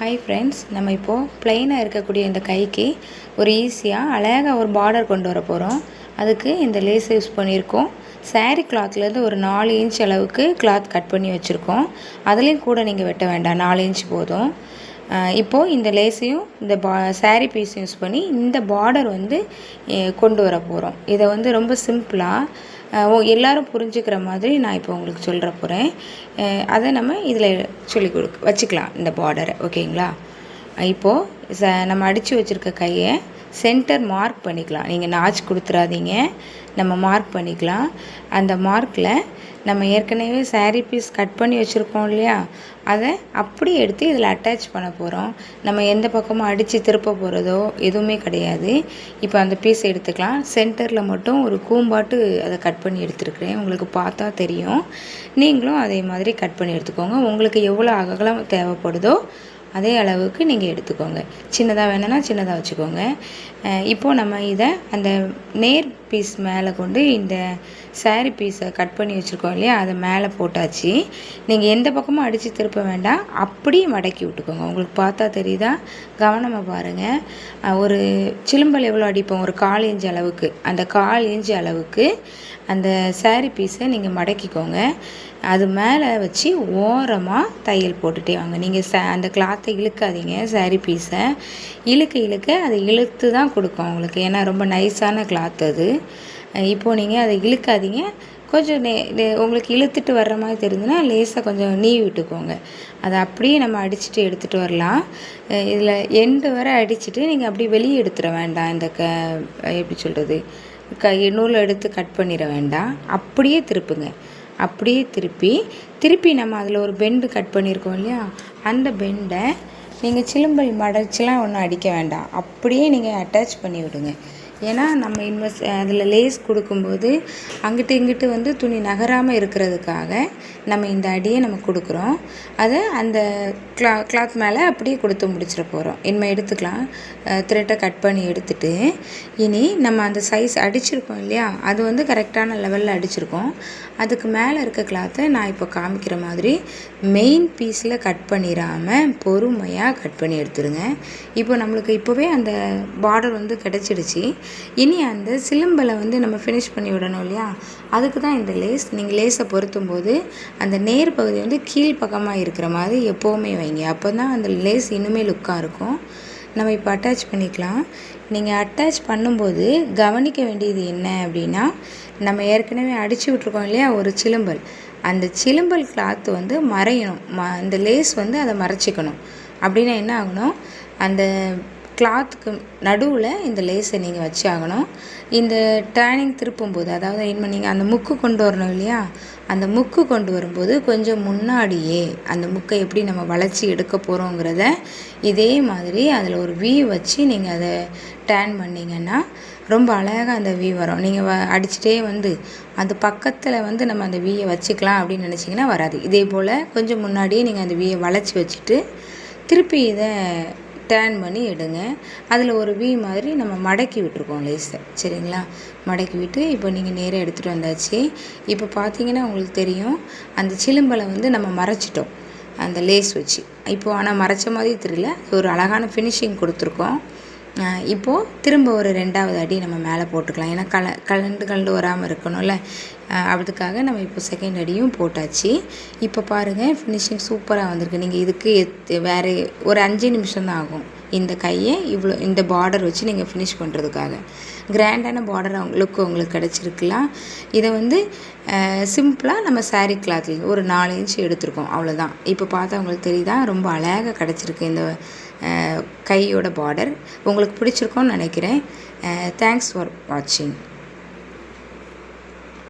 Hi friends நம்ம இப்போது ப்ளெயினாக இருக்கக்கூடிய இந்த கைக்கு ஒரு ஈஸியாக அழகாக ஒரு பார்டர் கொண்டு வர போகிறோம் அதுக்கு இந்த லேஸ் யூஸ் பண்ணியிருக்கோம். Saree கிளாத்லேருந்து ஒரு நாலு இன்ச் அளவுக்கு கிளாத் கட் பண்ணி வச்சுருக்கோம். அதுலேயும் கூட நீங்கள் வெட்ட வேண்டாம் நாலு இன்ச் போதும். இப்போது இந்த லேஸையும் இந்த பா saree பீஸையும் யூஸ் பண்ணி இந்த பார்டர் வந்து கொண்டு வர போகிறோம் இதை வந்து ரொம்ப சிம்பிளாக எல்லாரும் புரிஞ்சுக்கிற மாதிரி நான் இப்போ உங்களுக்கு சொல்கிற போகிறேன் அதை நம்ம இதில் சொல்லி கொடுக்க வச்சுக்கலாம் இந்த பார்டரை ஓகேங்களா? இப்போது ச நம்ம அடித்து வச்சுருக்க கையை சென்டர் மார்க் பண்ணிக்கலாம். நீங்கள் நாச் கொடுத்துறாதீங்க. நம்ம மார்க் பண்ணிக்கலாம். அந்த மார்க்கில் நம்ம ஏற்கனவே சாரீ பீஸ் கட் பண்ணி வச்சுருக்கோம் இல்லையா? அதை அப்படி எடுத்து இதில் அட்டாச் பண்ண போகிறோம் நம்ம எந்த பக்கமும் அடித்து திருப்ப போகிறதோ எதுவுமே கிடையாது. இப்போ அந்த பீஸ் எடுத்துக்கலாம். சென்டரில் மட்டும் ஒரு கூம்பாட்டு அதை கட் பண்ணி எடுத்துருக்குறேன். உங்களுக்கு பார்த்தா தெரியும். நீங்களும் அதே மாதிரி கட் பண்ணி எடுத்துக்கோங்க. உங்களுக்கு எவ்வளோ அகலம் தேவைப்படுதோ அதே அளவுக்கு நீங்கள் எடுத்துக்கோங்க. சின்னதாக வேணும்னா சின்னதாக வச்சுக்கோங்க. இப்போது நம்ம இதை அந்த நேர் பீஸ் மேலே கொண்டு இந்த saree பீஸை கட் பண்ணி வச்சுருக்கோம் இல்லையா? அதை மேலே போட்டாச்சு. நீங்கள் எந்த பக்கமும் அடித்து திருப்ப வேண்டாம். அப்படியே மடக்கி விட்டுக்கோங்க. உங்களுக்கு பார்த்தா தெரியுதா? கவனமாக பாருங்கள் ஒரு சிலும்பல் எவ்வளோ அடிப்போம்? ஒரு கால் இஞ்சி அளவுக்கு. அந்த கால் இஞ்சி அளவுக்கு அந்த saree பீஸை நீங்கள் மடக்கிக்கோங்க. அது மேலே வச்சு ஓரமாக தையல் போட்டுட்டே வாங்க. நீங்கள் ச அந்த கிளாத்தை இழுக்காதீங்க saree பீஸை இழுக்க இழுக்க அதை இழுத்து தான் கொடுக்கும் உங்களுக்கு. ஏன்னா ரொம்ப நைஸான கிளாத் அது. இப்போது நீங்கள் அதை இழுக்காதீங்க. கொஞ்சம் நே உங்களுக்கு இழுத்துட்டு வர்ற மாதிரி தெரிஞ்சுன்னா லேசாக கொஞ்சம் நீவி விட்டுக்கோங்க. அதை அப்படியே நம்ம அடிச்சுட்டு எடுத்துகிட்டு வரலாம். இதில் எண்டு வரை அடிச்சுட்டு நீங்கள் அப்படியே வெளியே எடுத்துட வேண்டாம். இந்த க எப்படி சொல்கிறது க நூலை எடுத்து கட் பண்ணிட வேண்டாம். அப்படியே திருப்புங்க. அப்படியே திருப்பி திருப்பி நம்ம அதில் ஒரு பெண்டு கட் பண்ணியிருக்கோம் இல்லையா? அந்த பெண்டை நீங்கள் சிலும்பல் மடச்சிலாம் ஒன்றும் அடிக்க வேண்டாம். அப்படியே நீங்கள் அட்டாச் பண்ணி விடுங்க ஏன்னா நம்ம இன்வெஸ்ட் அதில் லேஸ் கொடுக்கும்போது அங்கிட்டு இங்கிட்டு வந்து துணி நகராமல் இருக்கிறதுக்காக நம்ம இந்த அடியை நம்ம கொடுக்குறோம். அதை அந்த கிளா கிளாத் மேலே அப்படியே கொடுத்து முடிச்சிட போகிறோம் இனிமேல் எடுத்துக்கலாம். த்ரெட்டை கட் பண்ணி எடுத்துட்டு இனி நம்ம அந்த சைஸ் அடிச்சிருக்கோம் இல்லையா? அது வந்து கரெக்டான லெவலில் அடிச்சிருக்கோம். அதுக்கு மேலே இருக்க கிளாத்தை நான் இப்போ காமிக்கிற மாதிரி மெயின் பீஸில் கட் பண்ணிடாமல் பொறுமையாக கட் பண்ணி எடுத்துருங்க. இப்போ நம்மளுக்கு இப்போவே அந்த பார்டர் வந்து கிடச்சிடுச்சு. இனி அந்த சிலம்பலை வந்து நம்ம ஃபினிஷ் பண்ணி விடணும் இல்லையா? அதுக்கு தான் இந்த லேஸ் நீங்கள் லேஸை பொருத்தும் போது அந்த நேர் பகுதி வந்து கீழ் பக்கமாக இருக்கிற மாதிரி எப்போவுமே வைங்க. அப்போ தான் அந்த லேஸ் இன்னுமே லுக்காக இருக்கும். நம்ம இப்போ அட்டாச் பண்ணிக்கலாம். நீங்கள் அட்டாச் பண்ணும்போது கவனிக்க வேண்டியது என்ன அப்படின்னா நம்ம ஏற்கனவே அடித்து விட்ருக்கோம் இல்லையா ஒரு சிலும்பல். அந்த சிலும்பல் கிளாத் வந்து மறையணும். ம அந்த லேஸ் வந்து அதை மறைச்சிக்கணும். அப்படின்னா என்ன ஆகணும்? அந்த கிளாத்துக்கு நடுவில் இந்த லேஸை நீங்கள் வச்சு ஆகணும் இந்த டேனிங் திருப்பும்போது அதாவது என்ன நீங்கள் அந்த முக்கு கொண்டு வரணும் இல்லையா? அந்த முக்கு கொண்டு வரும்போது கொஞ்சம் முன்னாடியே அந்த முக்கை எப்படி நம்ம வளைச்சி எடுக்க போகிறோங்கிறத இதே மாதிரி அதில் ஒரு வி வச்சு நீங்கள் அதை டேன் பண்ணிங்கன்னா ரொம்ப அழகாக அந்த வி வரும். நீங்கள் வ அடிச்சுட்டே வந்து அது பக்கத்தில் வந்து நம்ம அந்த வியை வச்சுக்கலாம் அப்படின்னு நினச்சிங்கன்னா வராது. இதே போல் கொஞ்சம் முன்னாடியே நீங்கள் அந்த வியை வளைச்சி வச்சுட்டு திருப்பி இதை டேர்ன் பண்ணி எடுங்க. அதில் ஒரு வி மாதிரி நம்ம மடக்கி விட்டுருக்கோம் லேஸை சரிங்களா? மடக்கி விட்டு இப்போ நீங்கள் நேராக எடுத்துகிட்டு வந்தாச்சு. இப்போ பார்த்தீங்கன்னா உங்களுக்கு தெரியும் அந்த சிலும்பலை வந்து நம்ம மறைச்சிட்டோம். அந்த லேஸ் வச்சு. இப்போது ஆனால் மறைச்ச மாதிரி தெரியல. ஒரு அழகான ஃபினிஷிங் கொடுத்துருக்கோம். இப்போது திரும்ப ஒரு ரெண்டாவது அடி நம்ம மேலே போட்டுக்கலாம். ஏன்னா கல கலண்டு கலண்டு வராமல் இருக்கணும்ல. அதுக்காக நம்ம இப்போ செகண்ட் அடியும் போட்டாச்சு. இப்போ பாருங்கள் ஃபினிஷிங் சூப்பராக வந்திருக்கு. நீங்கள் இதுக்கு எத் வேறு ஒரு அஞ்சு நிமிஷம் தான் ஆகும். இந்த கையை இவ்வளோ இந்த பார்டர் வச்சு நீங்கள் ஃபினிஷ் பண்ணுறதுக்காக கிராண்டான பார்டர் அவங்க லுக் உங்களுக்கு கிடச்சிருக்கலாம். இதை வந்து சிம்பிளாக நம்ம சாரீ கிளாத்தில் ஒரு நாலு இன்ச் எடுத்திருக்கோம். அவ்வளோதான் இப்போ பார்த்தா அவங்களுக்கு தெரியுதா? ரொம்ப அழகாக கிடச்சிருக்கு இந்த கையோட பார்டர் உங்களுக்கு பிடிச்சிருக்கோன்னு நினைக்கிறேன். தேங்க்ஸ் ஃபார் வாட்சிங்